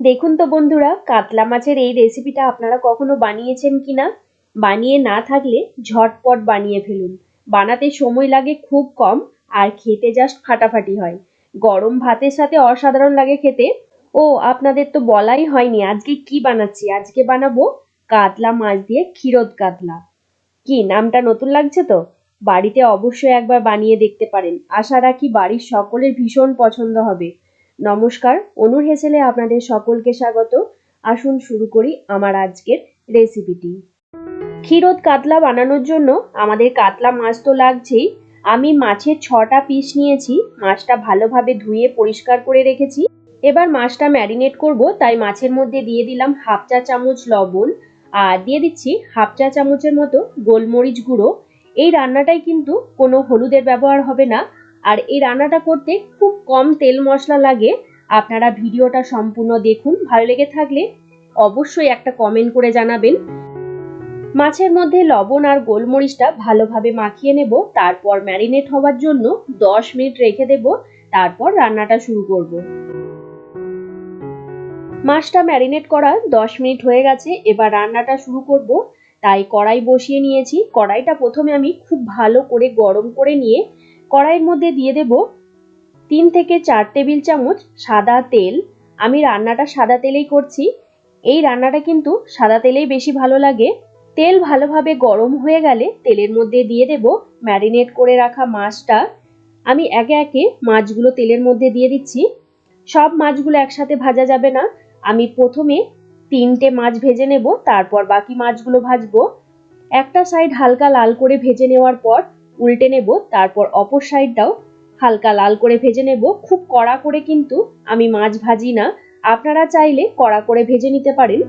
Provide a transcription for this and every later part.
দেখুন তো বন্ধুরা, কাতলা মাছের এই রেসিপিটা আপনারা কখনো বানিয়েছেন কি না বানিয়ে না থাকলে ঝটপট বানিয়ে ফেলুন। বানাতে সময় লাগে খুব কম, আর খেতে জাস্ট ফাটাফাটি হয়। গরম ভাতের সাথে অসাধারণ লাগে খেতে। ও, আপনাদের তো বলাই হয়নি, আজকে কি বানাচ্ছি? আজকে বানাবো কাতলা মাছ দিয়ে ক্ষীরোদ কাতলা। কি, নামটা নতুন লাগছে তো? বাড়িতে অবশ্যই একবার বানিয়ে দেখতে পারেন। আশা রাখি বাড়ির সকলের ভীষণ পছন্দ হবে। নমস্কার, অনুর হেসেলে আপনাদের সকলকে স্বাগত। আসুন শুরু করি আমার আজকের রেসিপিটি ক্ষীরোদ কাতলা বানানোর জন্য আমাদের কাতলা মাছ তো লাগছেই। আমি মাছের ছটা পিস নিয়েছি, মাছটা ভালোভাবে ধুয়ে পরিষ্কার করে রেখেছি। এবার মাছটা ম্যারিনেট করব, তাই মাছের মধ্যে দিয়ে দিলাম হাফ চা চামচ লবণ, আর দিয়ে দিচ্ছি হাফ চা চামচের মতো গোলমরিচ গুঁড়ো। এই রান্নাটাই কিন্তু কোনো হলুদের ব্যবহার হবে না আর এই রান্নাটা করতে খুব কম তেল মশলা লাগে। আপনারা ভিডিওটা সম্পূর্ণ দেখুন। ভালো লেগে থাকলে অবশ্যই একটা কমেন্ট করে জানাবেন। মাছের মধ্যে লবণ আর গোলমরিচটা ভালোভাবে মাখিয়ে নেব। তারপর ম্যারিনেট হওয়ার জন্য দশ মিনিট রেখে দেব। তারপর রান্নাটা শুরু করব। মাছটা ম্যারিনেট করা দশ মিনিট হয়ে গেছে। এবার রান্নাটা শুরু করব। তাই কড়াই বসিয়ে নিয়েছি। কড়াইটা প্রথমে আমি খুব ভালো করে গরম করে নিয়ে কড়াইয়ের মধ্যে দিয়ে দেব তিন থেকে চার টেবিল চামচ সাদা তেল। আমি রান্নাটা সাদা তেলেই করছি। এই রান্নাটা কিন্তু সাদা তেলেই বেশি ভালো লাগে। তেল ভালোভাবে গরম হয়ে গেলে তেলের মধ্যে দিয়ে দেব ম্যারিনেট করে রাখা মাছটা। আমি একে একে মাছগুলো তেলের মধ্যে দিয়ে দিচ্ছি। সব মাছগুলো একসাথে ভাজা যাবে না। আমি প্রথমে তিনটে মাছ ভেজে নেব, তারপর বাকি মাছগুলো ভাজবো। একটা সাইড হালকা লাল করে ভেজে নেওয়ার পর উল্টে নেব, তারপর অপর সাইডটাও হালকা লাল করে ভেজে নেব। খুব কড়া করে কিন্তু আমি মাছ ভাজি না। আপনারা চাইলে কড়া করে ভেজে নিতে পারেন।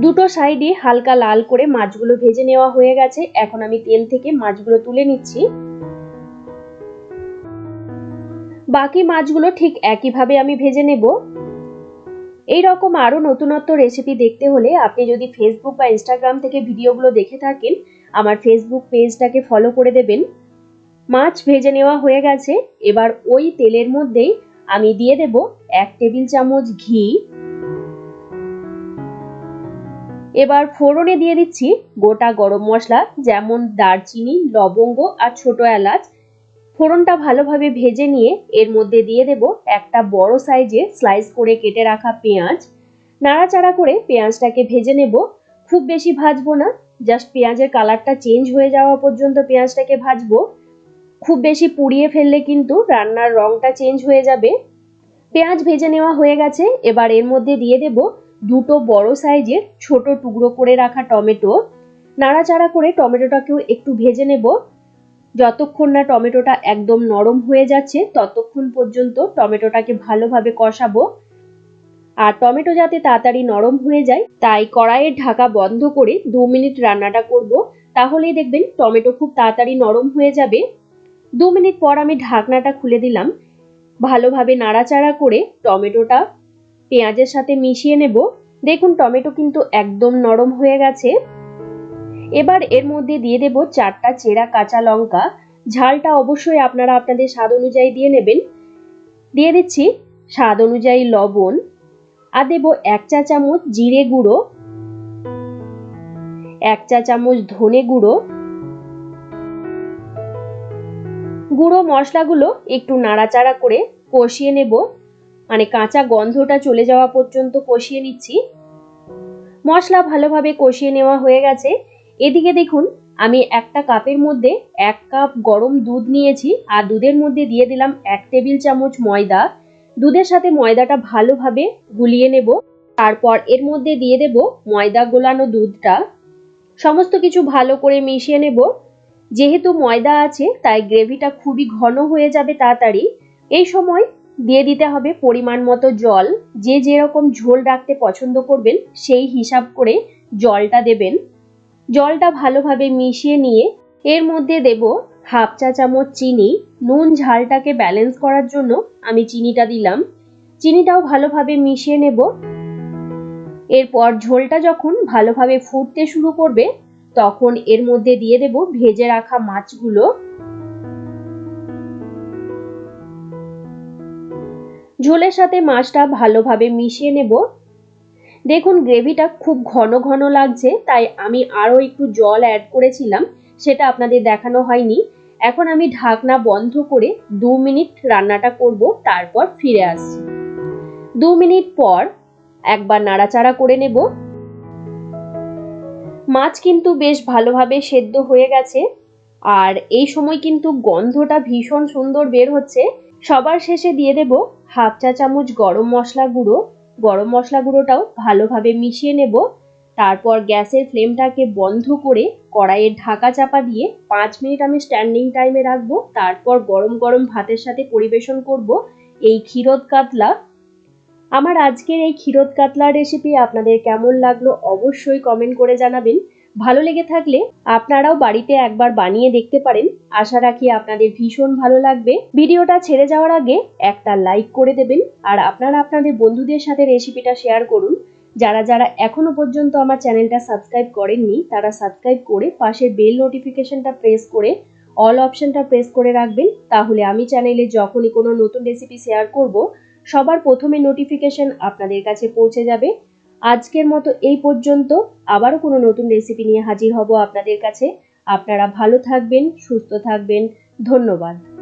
দুটো সাইডে হালকা লাল করে মাছগুলো ভেজে নেওয়া হয়ে গেছে। এখন আমি তেল থেকে মাছগুলো তুলে নিচ্ছি। বাকি মাছগুলো ঠিক একইভাবে আমি ভেজে নেব। এই রকম আরও নতুনত্ব রেসিপি দেখতে হলে আপনি যদি ফেসবুক বা ইনস্টাগ্রাম থেকে ভিডিওগুলো দেখে থাকেন আমার ফেসবুক পেজটাকে ফলো করে দেবেন। মাছ ভেজে নেওয়া হয়ে গেছে। এবার ওই তেলের মধ্যেই আমি দিয়ে দেব এক টেবিল চামচ ঘি। এবার ফোড়নে দিয়ে দিচ্ছি গোটা গরম মশলা, যেমন দারচিনি, লবঙ্গ আর ছোট এলাচ। ফোড়নটা ভালোভাবে ভেজে নিয়ে এর মধ্যে দিয়ে দেব একটা বড় সাইজে স্লাইস করে কেটে রাখা পেঁয়াজ। নাড়াচাড়া করে পেঁয়াজটাকে ভেজে নেব। খুব বেশি ভাজবো না জাস্ট পেঁয়াজের কালারটা চেঞ্জ হয়ে যাওয়া পর্যন্ত পেঁয়াজটাকে ভাজবো। খুব বেশি পুড়িয়ে ফেললে কিন্তু রান্নার রংটা চেঞ্জ হয়ে যাবে। পেঁয়াজ ভেজে নেওয়া হয়ে গেছে। এবার এর মধ্যে দিয়ে দেব দুটো বড় সাইজের ছোট টুকরো করে রাখা টমেটো। নাড়াচাড়া করে টমেটোটাকেও একটু ভেজে নেব। যতক্ষণ না টমেটোটা একদম নরম হয়ে যাচ্ছে, ততক্ষণ পর্যন্ত টমেটোটাকে ভালোভাবে কষাবো। আর টমেটো যাতে তাড়াতাড়ি নরম হয়ে যায়, তাই কড়াইয়ের ঢাকা বন্ধ করে দু মিনিট রান্নাটা করব। তাহলেই দেখবেন টমেটো খুব তাড়াতাড়ি নরম হয়ে যাবে। দু মিনিট পর আমি ঢাকনাটা খুলে দিলাম। ভালোভাবে নাড়াচাড়া করে টমেটোটা পেঁয়াজের সাথে মিশিয়ে নেব। দেখুন টমেটো কিন্তু একদম নরম হয়ে গেছে। এবার এর মধ্যে দিয়ে দেব চারটা চেরা কাঁচা লঙ্কা। ঝালটা অবশ্যই আপনারা আপনাদের স্বাদ অনুযায়ী দিয়ে নেবেন। দিয়ে দিচ্ছি স্বাদ অনুযায়ী লবণ। আর দেব এক চা চামচ জিরে গুঁড়ো, এক চা চামচ ধনে গুঁড়ো। গুঁড়ো মশলাগুলো একটু নাড়াচাড়া করে কষিয়ে নেব। মানে কাঁচা গন্ধটা চলে যাওয়া পর্যন্ত কষিয়ে নিচ্ছি। মশলা ভালোভাবে কষিয়ে নেওয়া হয়ে গেছে। এদিকে দেখুন, আমি একটা কাপের মধ্যে এক কাপ গরম দুধ নিয়েছি আর দুধের মধ্যে দিয়ে দিলাম এক টেবিল চামচ ময়দা। দুধের সাথে ময়দাটা ভালোভাবে গুলিয়ে নেব। তারপর এর মধ্যে দিয়ে দেব ময়দা গোলানো দুধটা। সমস্ত কিছু ভালো করে মিশিয়ে নেব। যেহেতু ময়দা আছে, তাই গ্রেভিটা খুবই ঘন হয়ে যাবে তাড়াতাড়ি। এই সময় দিয়ে দিতে হবে পরিমাণ মতো জল। যে যেরকম ঝোল রাখতে পছন্দ করবেন, সেই হিসাব করে জলটা দেবেন। জলটা ভালোভাবে মিশিয়ে নিয়ে এর মধ্যে দেব হাফ চা চামচ চিনি, নুন ঝালটাকে ব্যালেন্স করার জন্য আমি চিনিটা দিলাম। চিনিটাও ভালোভাবে মিশিয়ে নেব। এরপর ঝোলটা যখন ভালোভাবে ফুটতে শুরু করবে, তখন এর মধ্যে দিয়ে দেব ভেজে রাখা মাছগুলো। ঝোলের সাথে মাছটা ভালোভাবে মিশিয়ে নেব। দেখুন গ্রেভিটা খুব ঘন ঘন লাগছে, তাই আমি আরও একটু জল অ্যাড করেছিলাম। সেটা আপনাদের দেখানো হয়নি। এখন আমি ঢাকনা বন্ধ করে দু মিনিট রান্নাটা করব, তারপর ফিরে আসছি। দু মিনিট পর একবার নাড়াচাড়া করে নেব। মাছ কিন্তু বেশ ভালোভাবে সেদ্ধ হয়ে গেছে আর এই সময় কিন্তু গন্ধটা ভীষণ সুন্দর বের হচ্ছে। সবার শেষে দিয়ে দেব হাফ চা চামচ গরম মশলা গুঁড়ো। গরম মশলা গুঁড়োটাও ভালোভাবে মিশিয়ে নেব। তারপর গ্যাসের ফ্লেমটাকে বন্ধ করে কড়াইয়ের ঢাকা চাপা দিয়ে পাঁচ মিনিট আমি স্ট্যান্ডিং টাইমে রাখব। তারপর গরম গরম ভাতের সাথে পরিবেশন করব এই ক্ষীরোদ কাতলা। আমার আজকের এই ক্ষীরোদ কাতলা রেসিপি আপনাদের কেমন লাগল অবশ্যই কমেন্ট করে জানাবেন। ভালো লেগে থাকলে আপনারাও বাড়িতে একবার বানিয়ে দেখতে পারেন। আশা রাখি আপনাদের ভীষণ ভালো লাগবে। ভিডিওটা ছেড়ে যাওয়ার আগে একটা লাইক করে দেবেন। আর আপনারা আপনাদের বন্ধুদের সাথে রেসিপিটা শেয়ার করুন। যারা যারা এখনও পর্যন্ত আমার চ্যানেলটা সাবস্ক্রাইব করেননি, তারা সাবস্ক্রাইব করে পাশের বেল নোটিফিকেশনটা প্রেস করে অল অপশনটা প্রেস করে রাখবেন। তাহলে আমি চ্যানেলে যখনই কোনো নতুন রেসিপি শেয়ার করব, সবার প্রথমে নোটিফিকেশন আপনাদের কাছে পৌঁছে যাবে। আজকের মতো এই পর্যন্ত। আবারও কোনো নতুন রেসিপি নিয়ে হাজির হব আপনাদের কাছে। আপনারা ভালো থাকবেন, সুস্থ থাকবেন। ধন্যবাদ।